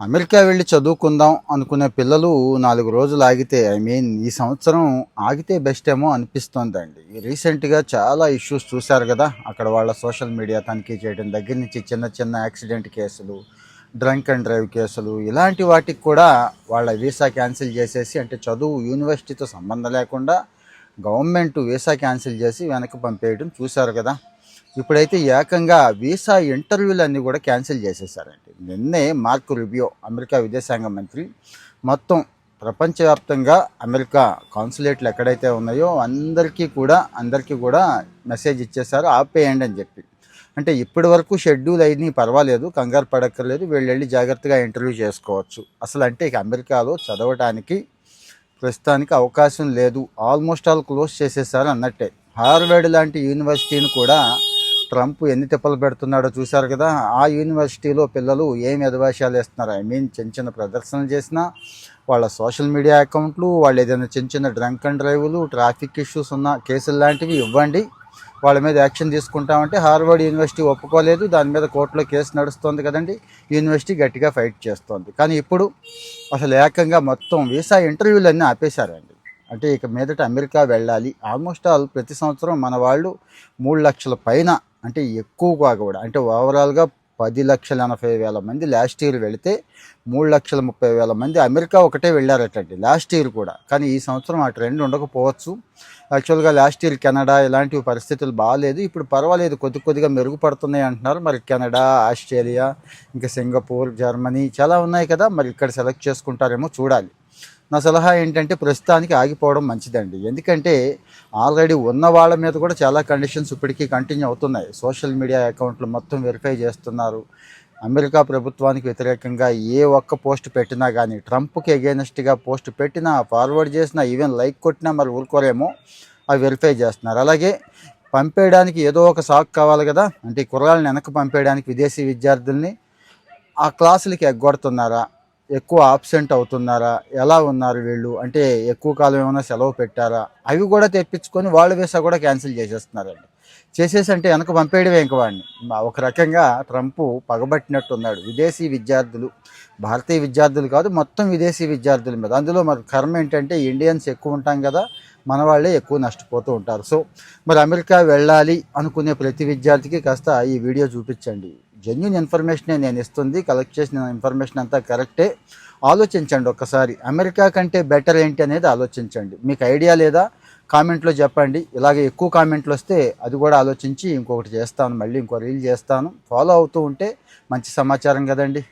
America వెళ్ళి చదువుకుందాం అనుకునే పిల్లలు నాలుగు రోజులు ఆగితే ఐ మీన్ ఈ సంవత్సరం ఆగితే బెస్ట్ ఏమో అనిపిస్తోందండి. రీసెంట్గా చాలా ఇష్యూస్ చూశారు కదా అక్కడ వాళ్ళ సోషల్ మీడియా తనిఖీ చేయడం దగ్గర నుంచి చిన్న చిన్న యాక్సిడెంట్ కేసులు డ్రంక్ అండ్ డ్రైవ్ కేసులు ఇలాంటి వాటికి కూడా వాళ్ళ వీసా క్యాన్సిల్ చేసేసి అంటే చదువు యూనివర్సిటీతో సంబంధం లేకుండా గవర్నమెంట్ వీసా క్యాన్సిల్ చేసి వెనక్కి పంపేయడం చూశారు కదా. ఇప్పుడైతే ఏకంగా వీసా ఇంటర్వ్యూలు అన్నీ కూడా క్యాన్సిల్ చేసేసారండి. నిన్నే మార్క్ రుబియో అమెరికా విదేశాంగ మంత్రి మొత్తం ప్రపంచవ్యాప్తంగా అమెరికా కాన్సులేట్లు ఎక్కడైతే ఉన్నాయో అందరికీ కూడా అందరికీ కూడా మెసేజ్ ఇచ్చేసారు ఆపేయండి అని చెప్పి. అంటే ఇప్పటి వరకు షెడ్యూల్ అయినాయి పర్వాలేదు కంగారు పడక్కర్లేదు వీళ్ళు వెళ్ళి జాగ్రత్తగా ఇంటర్వ్యూ చేసుకోవచ్చు. అసలు అంటే ఇక అమెరికాలో చదవటానికి ప్రస్తుతానికి అవకాశం లేదు. ఆల్మోస్ట్ ఆల్ క్లోజ్ చేసేసారు అన్నట్టే. హార్వర్డ్ లాంటి యూనివర్సిటీని కూడా ట్రంప్ ఎన్ని తిప్పలు పెడుతున్నాడో చూశారు కదా ఆ యూనివర్సిటీలో పిల్లలు ఏమి ఎదవేషాలు వేస్తున్నారు? ఐ మీన్ చిన్న చిన్న ప్రదర్శనలు చేసినా వాళ్ళ సోషల్ మీడియా అకౌంట్లు వాళ్ళు ఏదైనా చిన్న చిన్న డ్రంక్ అండ్ డ్రైవ్లు ట్రాఫిక్ ఇష్యూస్ ఉన్న కేసులు లాంటివి ఇవ్వండి. వాళ్ళ మీద యాక్షన్ తీసుకుంటామంటే హార్వర్డ్ యూనివర్సిటీ ఒప్పుకోలేదు. దాని మీద కోర్టులో కేసు నడుస్తోంది కదండి. యూనివర్సిటీ గట్టిగా ఫైట్ చేస్తోంది. కానీ ఇప్పుడు అసలు ఏకంగా మొత్తం వీసా ఇంటర్వ్యూలు అన్నీ ఆపేశారండి. అంటే ఇక మీదట అమెరికా వెళ్ళాలి. ఆల్మోస్ట్ ఆల్ ప్రతి సంవత్సరం మన వాళ్ళు మూడు లక్షల పైన అంటే ఎక్కువగా కూడా అంటే ఓవరాల్గా పది లక్షల ఎనభై వేల మంది లాస్ట్ ఇయర్ వెళితే మూడు లక్షల ముప్పై వేల మంది అమెరికా ఒకటే వెళ్ళారటండి లాస్ట్ ఇయర్ కూడా. కానీ ఈ సంవత్సరం ఆ ట్రెండ్ ఉండకపోవచ్చు. యాక్చువల్గా లాస్ట్ ఇయర్ కెనడా ఇలాంటి పరిస్థితులు బాగాలేదు ఇప్పుడు పర్వాలేదు కొద్ది కొద్దిగా మెరుగుపడుతున్నాయి అంటున్నారు. మరి కెనడా ఆస్ట్రేలియా ఇంకా సింగపూర్ జర్మనీ చాలా ఉన్నాయి కదా. మరి ఇక్కడ సెలెక్ట్ చేసుకుంటారేమో చూడాలి. నా సలహా ఏంటంటే ప్రస్తుతానికి ఆగిపోవడం మంచిదండి. ఎందుకంటే ఆల్రెడీ ఉన్న వాళ్ళ మీద కూడా చాలా కండిషన్స్ ఇప్పటికీ కంటిన్యూ అవుతున్నాయి. సోషల్ మీడియా అకౌంట్లు మొత్తం వెరిఫై చేస్తున్నారు. అమెరికా ప్రభుత్వానికి వ్యతిరేకంగా ఏ ఒక్క పోస్ట్ పెట్టినా కానీ ట్రంప్కి ఎగెనెస్ట్గా పోస్ట్ పెట్టినా ఫార్వర్డ్ చేసినా ఈవెన్ లైక్ కొట్టినా మరి ఊరుకోరేమో అవి వెరిఫై చేస్తున్నారు. అలాగే పంపేయడానికి ఏదో ఒక సాక్ కావాలి కదా అంటే ఈ కుర్రాళ్ళని వెనక్కి పంపేయడానికి విదేశీ విద్యార్థుల్ని ఆ క్లాసులకి ఎగ్గొడుతున్నారా? ఎక్కువ ఆబ్సెంట్ అవుతున్నారా? ఎలా ఉన్నారు వీళ్ళు? అంటే ఎక్కువ కాలం ఏమైనా సెలవు పెట్టారా? అవి కూడా తెప్పించుకొని వాళ్ళు వీసా కూడా క్యాన్సిల్ చేసేస్తున్నారండి. చేసేసి అంటే వెనక పంపేయడమే ఇంక వాడిని. మా- ఒక రకంగా ట్రంప్ పగబట్టినట్టున్నాడు. విదేశీ విద్యార్థులు భారతీయ విద్యార్థులు కాదు మొత్తం విదేశీ విద్యార్థుల మీద. అందులో మరి కర్మ ఏంటంటే ఇండియన్స్ ఎక్కువ ఉంటాం కదా మన వాళ్ళే ఎక్కువ నష్టపోతూ ఉంటారు. సో మరి అమెరికా వెళ్ళాలి అనుకునే ప్రతి విద్యార్థికి కాస్త ఈ వీడియో చూపించండి. జెన్యున్ ఇన్ఫర్మేషనే నేను ఇస్తుంది కలెక్ట్ చేసిన ఇన్ఫర్మేషన్ అంతా కరెక్టే ఆలోచించండి ఒక్కసారి అమెరికా కంటే బెటర్ ఏంటి అనేది ఆలోచించండి. మీకు ఐడియా లేదా? కామెంట్లో చెప్పండి. ఇలాగే ఎక్కువ కామెంట్లు వస్తే అది కూడా ఆలోచించి ఇంకొకటి చేస్తాను మళ్ళీ ఇంకో రీల్ చేస్తాను. ఫాలో అవుతూ ఉంటే మంచి సమాచారం కదండి.